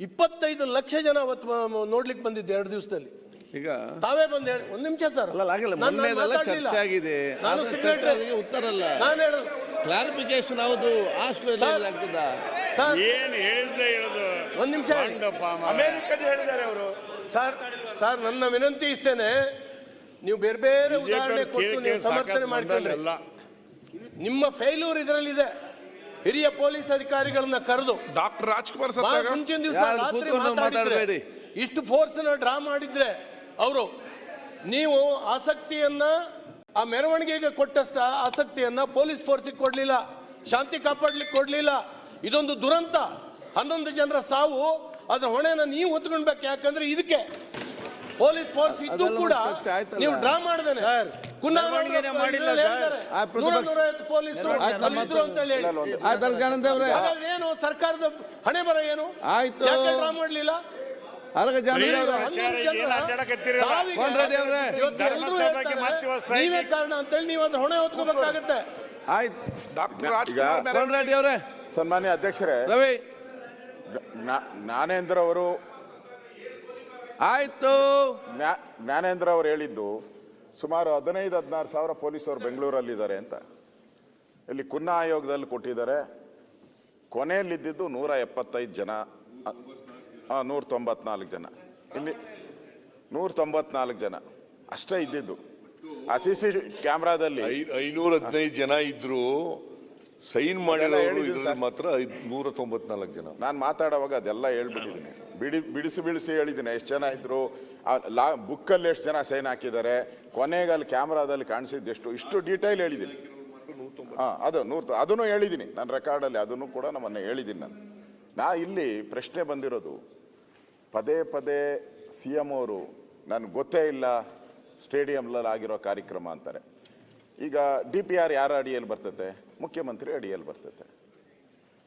ಇಪ್ಪತ್ತೈದು ಲಕ್ಷ ಜನ ಅವತ್ತು ನೋಡ್ಲಿಕ್ಕೆ ಬಂದಿದ್ದು ಎರಡು ದಿವಸದಲ್ಲಿ. ಈಗ ತಾವೇ ಬಂದು ಹೇಳಿ ಒಂದ್ ನಿಮಿಷ ಸರ್. ಅಲ್ಲ ಆಗಿಲ್ಲ ನಾನು- ನಾನು ಮೊನ್ನೆದೆಲ್ಲ ಚರ್ಚೆ ಆಗಿದೆ. ನಾನು secretary- ಉತ್ತರ ಅಲ್ಲ. ನಾನು ಹೇಳ ಕ್ಲಾರಿಫಿಕೇಶನ್ ಹೌದು ಆಸ್ಟ್ರೇಲಿಯಾ ಆಗ್ತದ? ಸರ್. ಏನು ಹೇಳಿದ್ರೆ ಹೇಳೋದು? ಒಂದ್ ನಿಮಿಷ. ಅಮೆರಿಕದ ಹೇಳಿದ್ದಾರೆ ಅವರು. ಸರ್ ಸರ್ ನನ್ನ ವಿನಂತಿ ಇಷ್ಟೇನೆ. ನೀವು ಬೇರೆ ಬೇರೆ ಉದಾಹರಣೆ ಕೊಟ್ಟು ನೀವು ಸಮರ್ಥನೆ ಮಾಡ್ಕೊಂಡ್ರೆ. ಎಲ್ಲ ನಿಮ್ಮ ಫೇಲ್ಯೂರ್ ಇದರಲ್ಲಿದೆ ಹಿರಿಯ ಪೊಲೀಸ್ ಅಧಿಕಾರಿಗಳನ್ನ ಕರೆದು ಡಾಕ್ಟರ್ ರಾಜ್ಕುಮಾರ್ ಸತ್ತಾಗ? ಮುಂಚಿನ ದಿವಸ ಯಾರು ರಾತ್ರಿ ಕೂತ್ಕೊಂಡು ಮಾತಾಡಿದ್ರೆ ಮಾತಾಡ್ಬೇಡಿ. ಇಷ್ಟು ಫೋರ್ಸ್ ಡ್ರಾ ಮಾಡಿದ್ರೆ ಅವರು ನೀವು ಆಸಕ್ತಿಯನ್ನ ಆ ಮೆರವಣಿಗೆಗೆ ಕೊಟ್ಟಷ್ಟ ಆಸಕ್ತಿಯನ್ನ ಪೊಲೀಸ್ ಫೋರ್ಸಿಗೆ ಕೊಡ್ಲಿಲ್ಲ ಶಾಂತಿ ಕಾಪಾಡ್ಲಿಕ್ಕೆ ಕೊಡ್ಲಿಲ್ಲ. ಇದೊಂದು ದುರಂತ. ಹನ್ನೊಂದು ಜನರ ಸಾವು ಅದ್ರ ಹೊಣೆನ ನೀವು ಹೊತ್ಕೊಳ್ಬೇಕು ಯಾಕಂದ್ರೆ ಇದಕ್ಕೆ ಪೊಲೀಸ್ ಫೋರ್ಸ್ ಇದ್ದು ಕೂಡ ನೀವು ಡ್ರಾ ಮಾಡಿದ್ರೆ ಏನು ಸರ್ಕಾರದ ಹಣೆ ಬರ ಏನು? ಆಯ್ತು. ಯಾಕೆ ಡ್ರಾ ಮಾಡ್ಲಿಲ್ಲ? ನೀವೇ ಕಾರಣ ಅಂತೇಳಿ ನೀವು ಅದ್ರ ಹೊಣೆ ಹೊತ್ಕೋಬೇಕಾಗತ್ತೆ. ಆಯ್ತು. ಸನ್ಮಾನ್ಯ ಅಧ್ಯಕ್ಷರೇ ರವಿ. ಜ್ಞಾ- ಜ್ಞಾನೇಂದ್ರ ಅವರು ಆಯ್ತು. ಜ್ಞಾ- ಜ್ಞಾನೇಂದ್ರ ಅವರು ಹೇಳಿದ್ದು ಸುಮಾರು ಹದಿನೈದು ಹದಿನಾರು ಸಾವಿರ ಪೊಲೀಸರು ಬೆಂಗಳೂರಲ್ಲಿದ್ದಾರೆ ಅಂತ. ಇಲ್ಲಿ ಕುನ್ನ ಆಯೋಗದಲ್ಲಿ ಕೊಟ್ಟಿದ್ದಾರೆ. ಕೊನೆಯಲ್ಲಿದ್ದಿದ್ದು ನೂರ ಎಪ್ಪತ್ತೈದು ಜನ ಹಾಂ ನೂರ ತೊಂಬತ್ನಾಲ್ಕು ಜನ. ಇಲ್ಲಿ ನೂರ ತೊಂಬತ್ನಾಲ್ಕು ಜನ. ಅಷ್ಟೇ ಇದ್ದಿದ್ದು. ಆ ಸಿ ಸಿ ಕ್ಯಾಮ್ರಾದಲ್ಲಿ ಐ- ಐನೂರ ಹದಿನೈದು ಜನ ಇದ್ರು ಸೈನ್ ಸರ್. ಮಾತ್ರ ನೂರ ತೊಂಬತ್ನಾಲ್ಕು ಜನ. ನಾನು ಮಾತಾಡುವಾಗ ಅದೆಲ್ಲ ಹೇಳ್ಬಿಟ್ಟಿದ್ದೀನಿ. ಬಿಡಿ ಬಿಡಿಸಿ ಬಿಡಿಸಿ ಹೇಳಿದ್ದೀನಿ. ಎಷ್ಟು ಜನ ಇದ್ರು? ಲಾ ಬುಕ್ಕಲ್ಲಿ ಎಷ್ಟು ಜನ ಸೈನ್ ಹಾಕಿದ್ದಾರೆ? ಕೊನೆಗೆ ಅಲ್ಲಿ ಕ್ಯಾಮ್ರಾದಲ್ಲಿ ಕಾಣಿಸಿದ್ದು ಎಷ್ಟು? ಇಷ್ಟು ಡೀಟೈಲ್ ಹೇಳಿದ್ದೀನಿ. ಹಾಂ ಅದು ನೂರ ಅದನ್ನು ಹೇಳಿದ್ದೀನಿ. ನನ್ನ ರೆಕಾರ್ಡಲ್ಲಿ ಅದನ್ನು ಕೂಡ ನಮ್ಮನ್ನು ಹೇಳಿದ್ದೀನಿ ನಾನು. ನಾ ಇಲ್ಲಿ ಪ್ರಶ್ನೆ ಬಂದಿರೋದು ಪದೇ ಪದೇ ಸಿ ಎಂ ಅವರು ನನಗೆ ಗೊತ್ತೇ ಇಲ್ಲ ಸ್ಟೇಡಿಯಂನಲ್ಲಿ ಆಗಿರೋ ಕಾರ್ಯಕ್ರಮ ಅಂತಾರೆ. ಈಗ ಡಿ ಪಿ ಆರ್ ಯಾರ ಅಡಿಯಲ್ಲಿ ಬರ್ತದೆ ಮುಖ್ಯಮಂತ್ರಿ ಅಡಿಯಲ್ಲಿ ಬರ್ತತೆ.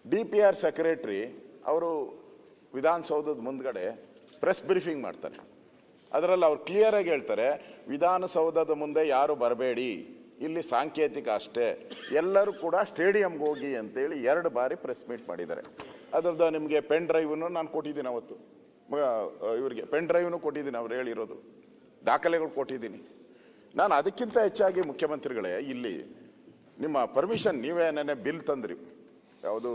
ಡಿ ಪಿ ಆರ್ ಸೆಕ್ರೆಟ್ರಿ ಅವರು ವಿಧಾನಸೌಧದ ಮುಂದ್ಗಡೆ ಪ್ರೆಸ್ ಬ್ರೀಫಿಂಗ್ ಮಾಡ್ತಾರೆ. ಅದರಲ್ಲಿ ಅವ್ರು ಕ್ಲಿಯರಾಗಿ ಹೇಳ್ತಾರೆ, ವಿಧಾನಸೌಧದ ಮುಂದೆ ಯಾರು ಬರಬೇಡಿ, ಇಲ್ಲಿ ಸಾಂಕೇತಿಕ ಅಷ್ಟೇ, ಎಲ್ಲರೂ ಕೂಡ ಸ್ಟೇಡಿಯಂಗೆ ಹೋಗಿ ಅಂತೇಳಿ ಎರಡು ಬಾರಿ ಪ್ರೆಸ್ ಮೀಟ್ ಮಾಡಿದ್ದಾರೆ. ಅದರದ್ದು ನಿಮಗೆ ಪೆನ್ ಡ್ರೈವನ್ನು ನಾನು ಕೊಟ್ಟಿದ್ದೀನಿ ಅವತ್ತು. ಇವರಿಗೆ ಪೆನ್ ಡ್ರೈವ್ನು ಕೊಟ್ಟಿದ್ದೀನಿ ಅವ್ರು ಹೇಳಿರೋದು. ದಾಖಲೆಗಳು ಕೊಟ್ಟಿದ್ದೀನಿ. ನಾನು ಅದಕ್ಕಿಂತ ಹೆಚ್ಚಾಗಿ ಮುಖ್ಯಮಂತ್ರಿಗಳೇ, ಇಲ್ಲಿ ನಿಮ್ಮ ಪರ್ಮಿಷನ್ ನೀವೇ ನೆನೆ ಬಿಲ್ ತಂದ್ರಿ. ಯಾವುದು?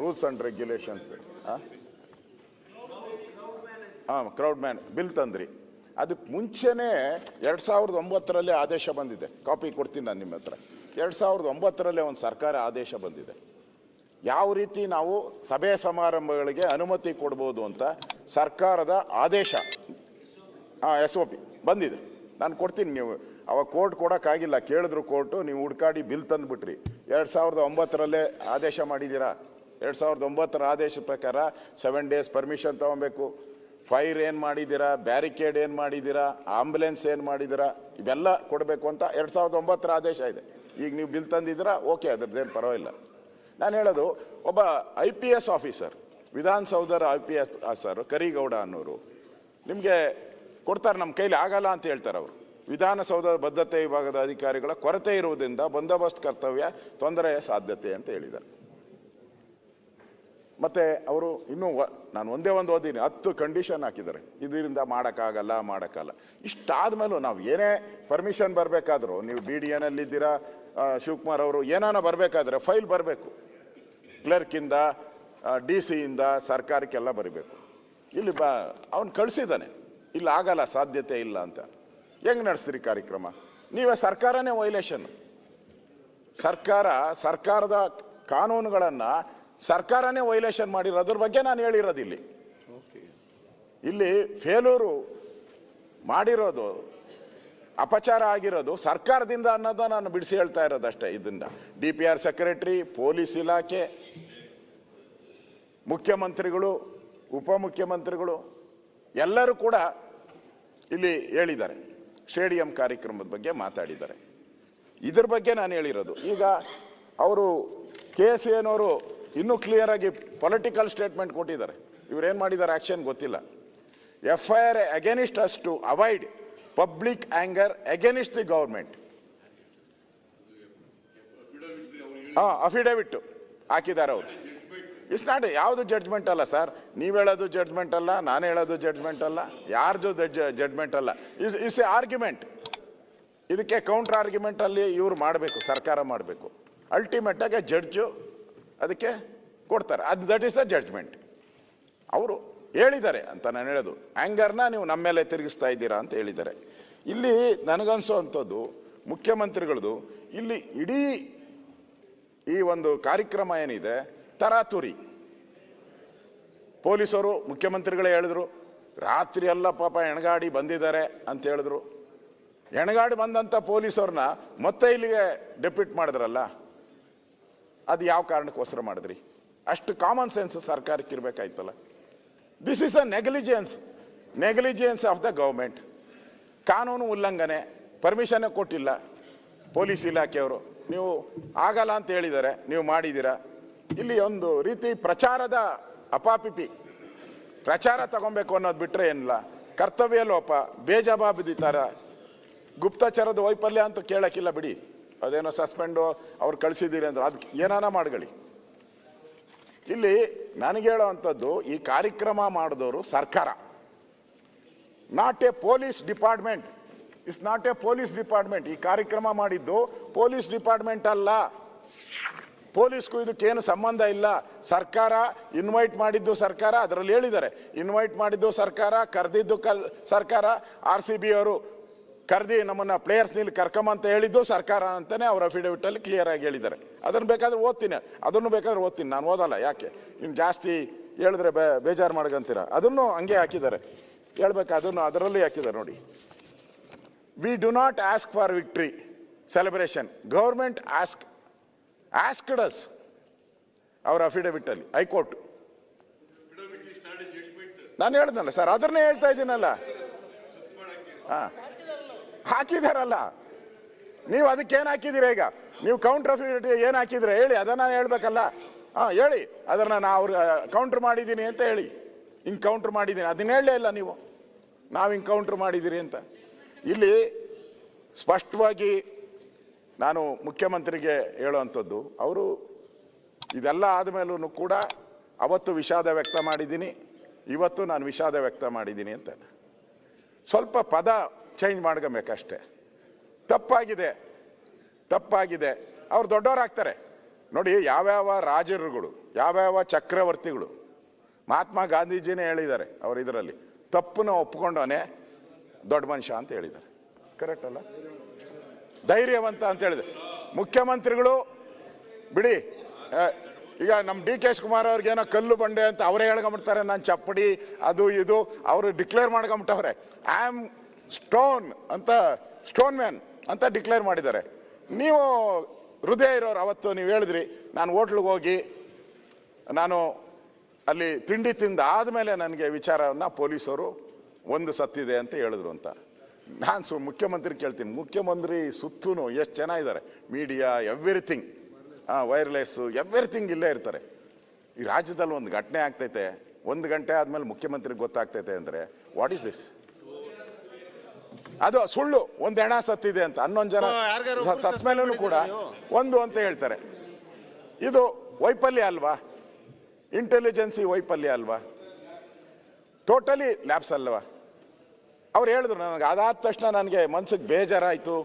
ರೂಲ್ಸ್ ಆ್ಯಂಡ್ ರೆಗ್ಯುಲೇಷನ್ಸ್ ಹಾಂ ಕ್ರೌಡ್ ಮ್ಯಾನ್ ಬಿಲ್ ತಂದ್ರಿ. ಅದಕ್ಕೆ ಮುಂಚೆನೇ ಎರಡು ಸಾವಿರದ ಒಂಬತ್ತರಲ್ಲೇ ಆದೇಶ ಬಂದಿದೆ. ಕಾಪಿ ಕೊಡ್ತೀನಿ ನಾನು ನಿಮ್ಮ ಹತ್ರ. ಎರಡು ಸಾವಿರದ ಒಂಬತ್ತರಲ್ಲೇ ಒಂದು ಸರ್ಕಾರ ಆದೇಶ ಬಂದಿದೆ. ಯಾವ ರೀತಿ ನಾವು ಸಭೆ ಸಮಾರಂಭಗಳಿಗೆ ಅನುಮತಿ ಕೊಡ್ಬೋದು ಅಂತ ಸರ್ಕಾರದ ಆದೇಶ ಹಾಂ ಎಸ್ ಒ ಪಿ ಬಂದಿದೆ. ನಾನು ಕೊಡ್ತೀನಿ ನೀವು. ಅವಾಗ ಕೋರ್ಟ್ ಕೊಡೋಕ್ಕಾಗಿಲ್ಲ. ಕೇಳಿದ್ರು ಕೋರ್ಟು, ನೀವು ಹುಡ್ಕಾಡಿ ಬಿಲ್ ತಂದುಬಿಟ್ರಿ. ಎರಡು ಸಾವಿರದ ಒಂಬತ್ತರಲ್ಲೇ ಆದೇಶ ಮಾಡಿದ್ದೀರಾ? ಎರಡು ಸಾವಿರದ ಒಂಬತ್ತರ ಆದೇಶ ಪ್ರಕಾರ ಸೆವೆನ್ ಡೇಸ್ ಪರ್ಮಿಷನ್ ತೊಗೊಬೇಕು. ಫೈರ್ ಏನು ಮಾಡಿದ್ದೀರಾ? ಬ್ಯಾರಿಕೇಡ್ ಏನು ಮಾಡಿದ್ದೀರಾ? ಆಂಬುಲೆನ್ಸ್ ಏನು ಮಾಡಿದ್ದೀರಾ? ಇವೆಲ್ಲ ಕೊಡಬೇಕು ಅಂತ ಎರಡು ಸಾವಿರದ ಒಂಬತ್ತರ ಆದೇಶ ಇದೆ. ಈಗ ನೀವು ಬಿಲ್ ತಂದಿದ್ದೀರಾ? ಓಕೆ, ಅದ್ರದ್ದೇನು ಪರವಾಗಿಲ್ಲ. ನಾನು ಹೇಳೋದು, ಒಬ್ಬ I P S officer ವಿಧಾನಸೌಧರ I P S officer Karigowda ಅನ್ನೋರು, ನಿಮಗೆ ಕೊಡ್ತಾರೆ ನಮ್ಮ ಕೈಲಿ ಆಗಲ್ಲ ಅಂತ ಹೇಳ್ತಾರೆ ಅವರು. ವಿಧಾನಸೌಧ ಬದ್ಧತೆ ವಿಭಾಗದ ಅಧಿಕಾರಿಗಳ ಕೊರತೆ ಇರುವುದರಿಂದ ಬಂದೋಬಸ್ತ್ ಕರ್ತವ್ಯ ತೊಂದರೆಯ ಸಾಧ್ಯತೆ ಅಂತ ಹೇಳಿದ್ದಾರೆ. ಮತ್ತೆ ಅವರು ಇನ್ನೂ ನಾನು ಒಂದೇ ಒಂದು ಓದಿನಿ ಹತ್ತು ಕಂಡೀಷನ್ ಹಾಕಿದ್ದಾರೆ. ಇದರಿಂದ ಮಾಡೋಕ್ಕಾಗಲ್ಲ ಮಾಡೋಕ್ಕಲ್ಲ ಇಷ್ಟಾದ್ಮೇಲೂ ನಾವು ಏನೇ ಪರ್ಮಿಷನ್ ಬರಬೇಕಾದ್ರೂ, ನೀವು ಬಿ ಡಿ ಎನಲ್ಲಿದ್ದೀರಾ ಶಿವಕುಮಾರ್ ಅವರು ಏನಾನ ಬರಬೇಕಾದ್ರೆ ಫೈಲ್ ಬರಬೇಕು. ಕ್ಲರ್ಕಿಂದ ಡಿ ಸಿಯಿಂದ ಸರ್ಕಾರಕ್ಕೆಲ್ಲ ಬರೀಬೇಕು. ಇಲ್ಲಿ ಬ, ಅವನು ಕಳಿಸಿದ್ದಾನೆ. ಇಲ್ಲಿ, ಆಗಲ್ಲ, ಸಾಧ್ಯತೆ ಇಲ್ಲ ಅಂತ. ಹೆಂಗೆ ನಡೆಸ್ತೀರಿ ಕಾರ್ಯಕ್ರಮ? ನೀವೇ ಸರ್ಕಾರನೇ ವೈಲೇಷನ್. ಸರ್ಕಾರ, ಸರ್ಕಾರದ ಕಾನೂನುಗಳನ್ನು ಸರ್ಕಾರನೇ ವೈಲೇಷನ್ ಮಾಡಿರೋದ್ರ ಬಗ್ಗೆ ನಾನು ಹೇಳಿರೋದು ಇಲ್ಲಿ ಇಲ್ಲಿ ಫೇಲೂರು ಮಾಡಿರೋದು, ಅಪಚಾರ ಆಗಿರೋದು ಸರ್ಕಾರದಿಂದ ಅನ್ನೋದ ನಾನು ಬಿಡಿಸಿ ಹೇಳ್ತಾ ಇರೋದಷ್ಟೇ ಇದರಿಂದ D P R secretary, police ಇಲಾಖೆ, ಮುಖ್ಯಮಂತ್ರಿಗಳು, ಉಪಮುಖ್ಯಮಂತ್ರಿಗಳು, ಎಲ್ಲರೂ ಕೂಡ ಇಲ್ಲಿ ಹೇಳಿದ್ದಾರೆ ಸ್ಟೇಡಿಯಂ ಕಾರ್ಯಕ್ರಮದ ಬಗ್ಗೆ ಮಾತಾಡಿದ್ದಾರೆ. ಇದ್ರ ಬಗ್ಗೆ ನಾನು ಹೇಳಿರೋದು ಈಗ ಅವರು ಕೆ ಎಸ್ ಏನವರು ಇನ್ನೂ ಕ್ಲಿಯರ್ ಆಗಿ ಪೊಲಿಟಿಕಲ್ ಸ್ಟೇಟ್ಮೆಂಟ್ ಕೊಟ್ಟಿದ್ದಾರೆ. ಇವ್ರೇನು ಮಾಡಿದ್ದಾರೆ ಆಕ್ಷನ್ ಗೊತ್ತಿಲ್ಲ. F I R against us to avoid public anger against the government ಹಾಂ ಅಫಿಡವಿಟ್ ಹಾಕಿದ್ದಾರೆ ಅವರು. ಇಟ್ಸ್ ನಾಟ್ ಯಾವುದು ಜಡ್ಜ್ಮೆಂಟ್ ಅಲ್ಲ ಸರ್ ನೀವು ಹೇಳೋದು ಜಡ್ಜ್ಮೆಂಟ್ ಅಲ್ಲ, ನಾನು ಹೇಳೋದು ಜಡ್ಜ್ಮೆಂಟ್ ಅಲ್ಲ, ಯಾರ್ದು ಜಡ್ಜ್ಮೆಂಟ್ ಅಲ್ಲ. ಇಸ್ ಇಸ್ ಎ ಆರ್ಗ್ಯುಮೆಂಟ್ ಇದಕ್ಕೆ ಕೌಂಟರ್ ಆರ್ಗ್ಯುಮೆಂಟ್ ಅಲ್ಲಿ ಇವ್ರು ಮಾಡಬೇಕು, ಸರ್ಕಾರ ಮಾಡಬೇಕು. ಅಲ್ಟಿಮೇಟ್ ಆಗಿ ಜಡ್ಜು ಅದಕ್ಕೆ ಕೊಡ್ತಾರೆ. ಅದು ದಟ್ ಇಸ್ ದ ಜಡ್ಜ್ಮೆಂಟ್ ಅವರು ಹೇಳಿದ್ದಾರೆ ಅಂತ ನಾನು ಹೇಳೋದು. ಆ್ಯಂಗರ್ನ ನೀವು ನಮ್ಮ ಮೇಲೆ ತಿರುಗಿಸ್ತಾ ಇದ್ದೀರಾ ಅಂತ ಹೇಳಿದ್ದಾರೆ. ಇಲ್ಲಿ ನನಗನ್ಸೋ ಅಂಥದ್ದು ಮುಖ್ಯಮಂತ್ರಿಗಳದು, ಇಲ್ಲಿ ಇಡೀ ಈ ಒಂದು ಕಾರ್ಯಕ್ರಮ ಏನಿದೆ ತರಾತುರಿ. ಪೊಲೀಸರು, ಮುಖ್ಯಮಂತ್ರಿಗಳೇ ಹೇಳಿದ್ರು, ರಾತ್ರಿ ಎಲ್ಲ ಪಾಪ ಎಣಗಾಡಿ ಬಂದಿದ್ದಾರೆ ಅಂತ ಹೇಳಿದ್ರು. ಎಣಗಾಡಿ ಬಂದಂಥ ಪೊಲೀಸವ್ರನ್ನ ಮತ್ತೆ ಇಲ್ಲಿಗೆ ಡೆಪ್ಯೂಟ್ ಮಾಡಿದ್ರಲ್ಲ, ಅದು ಯಾವ ಕಾರಣಕ್ಕೋಸ್ಕರ ಮಾಡಿದ್ರಿ? ಅಷ್ಟು ಕಾಮನ್ ಸೆನ್ಸ್ ಸರ್ಕಾರಕ್ಕೆ ಇರಬೇಕಾಯ್ತಲ್ಲ. This is a negligence negligence of the government ಕಾನೂನು ಉಲ್ಲಂಘನೆ ಪರ್ಮಿಷನ್ನೇ ಕೊಟ್ಟಿಲ್ಲ ಪೊಲೀಸ್ ಇಲಾಖೆಯವರು. ನೀವು ಆಗಲ್ಲ ಅಂತ ಹೇಳಿದ್ದಾರೆ, ನೀವು ಮಾಡಿದ್ದೀರಾ? ಇಲ್ಲಿ ಒಂದು ರೀತಿ ಪ್ರಚಾರದ ಅಪಾಪಿಪಿ. ಪ್ರಚಾರ ತಗೊಬೇಕು ಅನ್ನೋದು ಬಿಟ್ಟರೆ ಏನಿಲ್ಲ. ಕರ್ತವ್ಯ ಲೋಪ ಬೇಜವಾಬ್ದಾರಿತರ ಗುಪ್ತಚರದ ವೈಫಲ್ಯ ಅಂತ ಕೇಳಕ್ಕಿಲ್ಲ ಬಿಡಿ. ಅದೇನೋ ಸಸ್ಪೆಂಡು, ಅವ್ರು ಕಳಿಸಿದ್ದೀರಿ ಅಂದ್ರೆ ಅದಕ್ಕೆ ಏನಾನ ಮಾಡ್ಕೊಳ್ಳಿ. ಇಲ್ಲಿ ನನಗೆ ಹೇಳೋ ಅಂಥದ್ದು, ಈ ಕಾರ್ಯಕ್ರಮ ಮಾಡಿದವರು ಸರ್ಕಾರ. Not a police department it's not a police department ಈ ಕಾರ್ಯಕ್ರಮ ಮಾಡಿದ್ದು ಪೊಲೀಸ್ ಡಿಪಾರ್ಟ್ಮೆಂಟ್ ಅಲ್ಲ. ಪೊಲೀಸ್ಗೂ ಇದಕ್ಕೇನು ಸಂಬಂಧ ಇಲ್ಲ. ಸರ್ಕಾರ ಇನ್ವೈಟ್ ಮಾಡಿದ್ದು ಸರ್ಕಾರ, ಅದರಲ್ಲಿ ಹೇಳಿದ್ದಾರೆ. ಇನ್ವೈಟ್ ಮಾಡಿದ್ದು ಸರ್ಕಾರ, ಕರೆದಿದ್ದು ಕಲ್, ಸರ್ಕಾರ ಆರ್ ಸಿ ಬಿ ಅವರು ಕರೆದಿ ನಮ್ಮನ್ನು ಪ್ಲೇಯರ್ಸ್ ನಿಲ್ಲಿ ಕರ್ಕೊಂಬಂತ ಹೇಳಿದ್ದು ಸರ್ಕಾರ ಅಂತಲೇ ಅವರ ಅಫಿಡವಿಟಲ್ಲಿ ಕ್ಲಿಯರ್ ಆಗಿ ಹೇಳಿದ್ದಾರೆ. ಅದನ್ನು ಬೇಕಾದ್ರೆ ಓದ್ತೀನಿ. ಅದನ್ನು ಬೇಕಾದ್ರೆ ಓದ್ತೀನಿ. ನಾನು ಓದಲ್ಲ, ಯಾಕೆ? ಇನ್ನು ಜಾಸ್ತಿ ಹೇಳಿದ್ರೆ ಬೇ, ಬೇಜಾರು ಮಾಡ್ಕೊಂತೀರ? ಅದನ್ನು ಹಂಗೆ ಹಾಕಿದ್ದಾರೆ. ಹೇಳ್ಬೇಕು, ಅದನ್ನು ಅದರಲ್ಲಿ ಹಾಕಿದ್ದಾರೆ ನೋಡಿ. We do not ask for victory celebration government ask asked us ಅವರ ಅಫಿಡವಿಟ್ ಅಲ್ಲಿ ಹೈಕೋರ್ಟ್ ನಾನು ಹೇಳ್ದಲ್ಲ ಸರ್ ಅದನ್ನೇ ಹೇಳ್ತಾ ಇದ್ದೀನಲ್ಲ. ಹಾಂ. ಹಾಕಿದಾರಲ್ಲ. ನೀವು ಅದಕ್ಕೆ ಏನು ಹಾಕಿದ್ದೀರಾ ಈಗ? ನೀವು ಕೌಂಟರ್ ಅಫಿಡವಿಟ್ ಏನು ಹಾಕಿದ್ರೆ? ಹೇಳಿ, ಅದನ್ನ ಹೇಳ್ಬೇಕಲ್ಲ. ಹಾ, ಹೇಳಿ. ಅದನ್ನ ನಾ ಅವ್ರ ಕೌಂಟರ್ ಮಾಡಿದ್ದೀನಿ ಅಂತ ಹೇಳಿ. ಹಿಂಗೆ ಕೌಂಟರ್ ಮಾಡಿದ್ದೀನಿ. ಅದನ್ನ ಹೇಳಲೇ ಇಲ್ಲ ನೀವು. ನಾವು ಹಿಂಗೆ ಕೌಂಟರ್ ಮಾಡಿದ್ದೀರಿ ಅಂತ. ಇಲ್ಲಿ ಸ್ಪಷ್ಟವಾಗಿ ನಾನು ಮುಖ್ಯಮಂತ್ರಿಗೆ ಹೇಳುವಂಥದ್ದು, ಅವರು ಇದೆಲ್ಲ ಆದಮೇಲೂ ಕೂಡ ಅವತ್ತು ವಿಷಾದ ವ್ಯಕ್ತ ಮಾಡಿದ್ದೀನಿ, ಇವತ್ತು ನಾನು ವಿಷಾದ ವ್ಯಕ್ತ ಮಾಡಿದ್ದೀನಿ ಅಂತ ಸ್ವಲ್ಪ ಪದ ಚೇಂಜ್ ಮಾಡ್ಕೊಬೇಕಷ್ಟೆ. ತಪ್ಪಾಗಿದೆ ತಪ್ಪಾಗಿದೆ. ಅವ್ರು ದೊಡ್ಡವರಾಗ್ತಾರೆ. ನೋಡಿ, ಯಾವ್ಯಾವ ರಾಜರುಗಳು, ಯಾವ್ಯಾವ ಚಕ್ರವರ್ತಿಗಳು, ಮಹಾತ್ಮ ಗಾಂಧೀಜಿನೇ ಹೇಳಿದ್ದಾರೆ ಅವರು ಇದರಲ್ಲಿ. ತಪ್ಪನ್ನು ಒಪ್ಕೊಂಡವನೇ ದೊಡ್ಡ ಮನುಷ್ಯ ಅಂತ ಹೇಳಿದ್ದಾರೆ. ಕರೆಕ್ಟ್ ಅಲ್ಲ? ಧೈರ್ಯವಂತ ಅಂತ ಹೇಳಿದೆ. ಮುಖ್ಯಮಂತ್ರಿಗಳು, ಬಿಡಿ ಈಗ ನಮ್ಮ ಡಿ ಕೆ ಕುಮಾರ್ ಅವ್ರಿಗೆ ಏನೋ ಕಲ್ಲು ಬಂಡೆ ಅಂತ ಅವರೇ ಹೇಳ್ಕೊಂಬಿಡ್ತಾರೆ, ನಾನು ಚಪ್ಪಡಿ, ಅದು ಇದು, ಅವರು ಡಿಕ್ಲೇರ್ ಮಾಡ್ಕೊಂಬಿಟ್ಟವ್ರೆ. ಐ ಆಮ್ ಸ್ಟೋನ್ ಅಂತ ಸ್ಟೋನ್ ಮ್ಯಾನ್ ಅಂತ ಡಿಕ್ಲೇರ್ ಮಾಡಿದ್ದಾರೆ. ನೀವು ಹೃದಯ ಇರೋರು, ಅವತ್ತು ನೀವು ಹೇಳಿದ್ರಿ, ನಾನು ಹೋಟ್ಲಿಗೆ ಹೋಗಿ ನಾನು ಅಲ್ಲಿ ತಿಂಡಿ ತಿಂದ ಆದಮೇಲೆ ನನಗೆ ವಿಚಾರವನ್ನು ಪೊಲೀಸರು ಒಂದು ಸತ್ತಿದೆ ಅಂತ ಹೇಳಿದ್ರು ಅಂತ. ನಾನು ಸು ಮುಖ್ಯಮಂತ್ರಿ ಕೇಳ್ತೀನಿ. ಮುಖ್ಯಮಂತ್ರಿ ಸುತ್ತೂ ಎಷ್ಟು ಜನ ಇದ್ದಾರೆ ಮೀಡಿಯಾ ಎವ್ರಿಥಿಂಗ್ ವೈರ್ಲೆಸ್ಸು ಎವ್ರಿಥಿಂಗ್ ಇಲ್ಲೇ ಇರ್ತಾರೆ. ಈ ರಾಜ್ಯದಲ್ಲಿ ಒಂದು ಘಟನೆ ಆಗ್ತೈತೆ. ಒಂದು ಗಂಟೆ ಆದಮೇಲೆ ಮುಖ್ಯಮಂತ್ರಿಗೆ ಗೊತ್ತಾಗ್ತೈತೆ ಅಂದರೆ ವಾಟ್ ಇಸ್ ದಿಸ್ ಅದು ಸುಳ್ಳು. ಒಂದು ಹೆಣ ಸತ್ತಿದೆ ಅಂತ. ಹನ್ನೊಂದು ಜನ ಸತ್ ಮೇಲೂ ಕೂಡ ಒಂದು ಅಂತ ಹೇಳ್ತಾರೆ. ಇದು ವೈಫಲ್ಯ ಅಲ್ವಾ? ಇಂಟೆಲಿಜೆನ್ಸಿ ವೈಫಲ್ಯ ಅಲ್ವಾ? ಟೋಟಲಿ ಲ್ಯಾಬ್ಸ್ ಅಲ್ವಾ? ಅವ್ರು ಹೇಳಿದ್ರು ನನಗೆ, ಅದಾದ ತಕ್ಷಣ ನನಗೆ ಮನ್ಸಿಗೆ ಬೇಜಾರಾಯಿತು.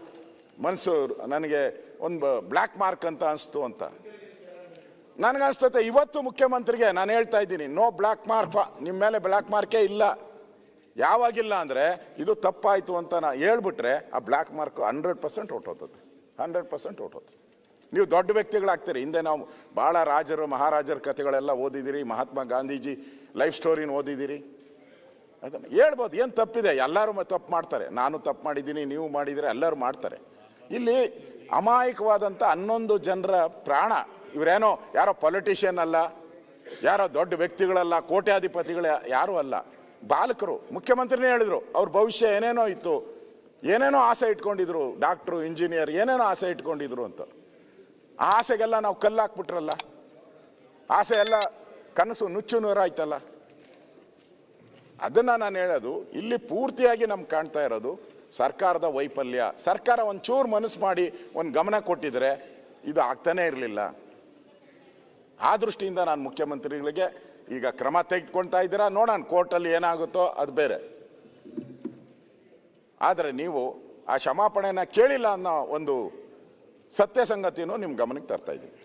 ಮನಸ್ಸು ನನಗೆ ಒಂದು ಬ್ಲ್ಯಾಕ್ ಮಾರ್ಕ್ ಅಂತ ಅನಿಸ್ತು ಅಂತ. ನನಗನ್ಸ್ತತೆ ಇವತ್ತು ಮುಖ್ಯಮಂತ್ರಿಗೆ ನಾನು ಹೇಳ್ತಾ ಇದ್ದೀನಿ ನೋ ಬ್ಲ್ಯಾಕ್ ಮಾರ್ಕ್ ನಿಮ್ಮ ಮೇಲೆ ಬ್ಲ್ಯಾಕ್ ಮಾರ್ಕೇ ಇಲ್ಲ. ಯಾವಾಗಿಲ್ಲ ಅಂದರೆ ಇದು ತಪ್ಪಾಯಿತು ಅಂತ ನಾನು ಹೇಳ್ಬಿಟ್ರೆ ಆ ಬ್ಲ್ಯಾಕ್ ಮಾರ್ಕ್ ಹಂಡ್ರೆಡ್ ಪರ್ಸೆಂಟ್ ಹೊಟ್ಟೋತದೆ ಹಂಡ್ರೆಡ್ ಪರ್ಸೆಂಟ್ ಹೊಟ್ಟೋತದೆ ನೀವು ದೊಡ್ಡ ವ್ಯಕ್ತಿಗಳಾಗ್ತೀರಿ. ಹಿಂದೆ ನಾವು ಭಾಳ ರಾಜರು, ಮಹಾರಾಜರ ಕಥೆಗಳೆಲ್ಲ ಓದಿದ್ದೀರಿ, ಮಹಾತ್ಮ ಗಾಂಧೀಜಿ ಲೈಫ್ ಸ್ಟೋರಿನ ಓದಿದ್ದೀರಿ. ಅದನ್ನು ಹೇಳ್ಬೋದು, ಏನು ತಪ್ಪಿದೆ? ಎಲ್ಲರೂ ತಪ್ಪು ಮಾಡ್ತಾರೆ. ನಾನು ತಪ್ಪು ಮಾಡಿದ್ದೀನಿ, ನೀವು ಮಾಡಿದರೆ ಎಲ್ಲರೂ ಮಾಡ್ತಾರೆ. ಇಲ್ಲಿ ಅಮಾಯಕವಾದಂಥ ಹನ್ನೊಂದು ಜನರ ಪ್ರಾಣ, ಇವರೇನೋ ಯಾರೋ ಪೊಲಿಟಿಷಿಯನ್ ಅಲ್ಲ, ಯಾರೋ ದೊಡ್ಡ ವ್ಯಕ್ತಿಗಳಲ್ಲ, ಕೋಟ್ಯಾಧಿಪತಿಗಳ ಯಾರೂ ಅಲ್ಲ. ಬಾಲಕರು, ಮುಖ್ಯಮಂತ್ರಿನೇ ಹೇಳಿದರು, ಅವ್ರ ಭವಿಷ್ಯ ಏನೇನೋ ಇತ್ತು, ಏನೇನೋ ಆಸೆ ಇಟ್ಕೊಂಡಿದ್ರು ಡಾಕ್ಟ್ರು ಇಂಜಿನಿಯರ್ ಏನೇನೋ ಆಸೆ ಇಟ್ಕೊಂಡಿದ್ರು ಅಂತ. ಆಸೆಗೆಲ್ಲ ನಾವು ಕಲ್ಲಾಕ್ಬಿಟ್ರಲ್ಲ. ಆಸೆ ಎಲ್ಲ ಕನಸು ನುಚ್ಚು ನೂರಾಯ್ತಲ್ಲ. ಅದನ್ನ ನಾನು ಹೇಳೋದು, ಇಲ್ಲಿ ಪೂರ್ತಿಯಾಗಿ ನಮ್ಗೆ ಕಾಣ್ತಾ ಇರೋದು ಸರ್ಕಾರದ ವೈಫಲ್ಯ. ಸರ್ಕಾರ ಒಂಚೂರು ಮನಸ್ಸು ಮಾಡಿ ಒಂದು ಗಮನ ಕೊಟ್ಟಿದ್ರೆ ಇದು ಆಗ್ತಾನೇ ಇರಲಿಲ್ಲ. ಆ ದೃಷ್ಟಿಯಿಂದ ನಾನು ಮುಖ್ಯಮಂತ್ರಿಗಳಿಗೆ ಈಗ ಕ್ರಮ ತೆಗೆದುಕೊಳ್ತಾ ಇದ್ದೀರಾ ನೋಡೋಣ, ಕೋರ್ಟಲ್ಲಿ ಏನಾಗುತ್ತೋ ಅದು ಬೇರೆ. ಆದರೆ ನೀವು ಆ ಕ್ಷಮಾಪಣೆನ ಕೇಳಿಲ್ಲ ಅನ್ನೋ ಒಂದು ಸತ್ಯ ಸಂಗತಿನೂ ನಿಮ್ಮ ಗಮನಕ್ಕೆ ತರ್ತಾ ಇದ್ದೀನಿ.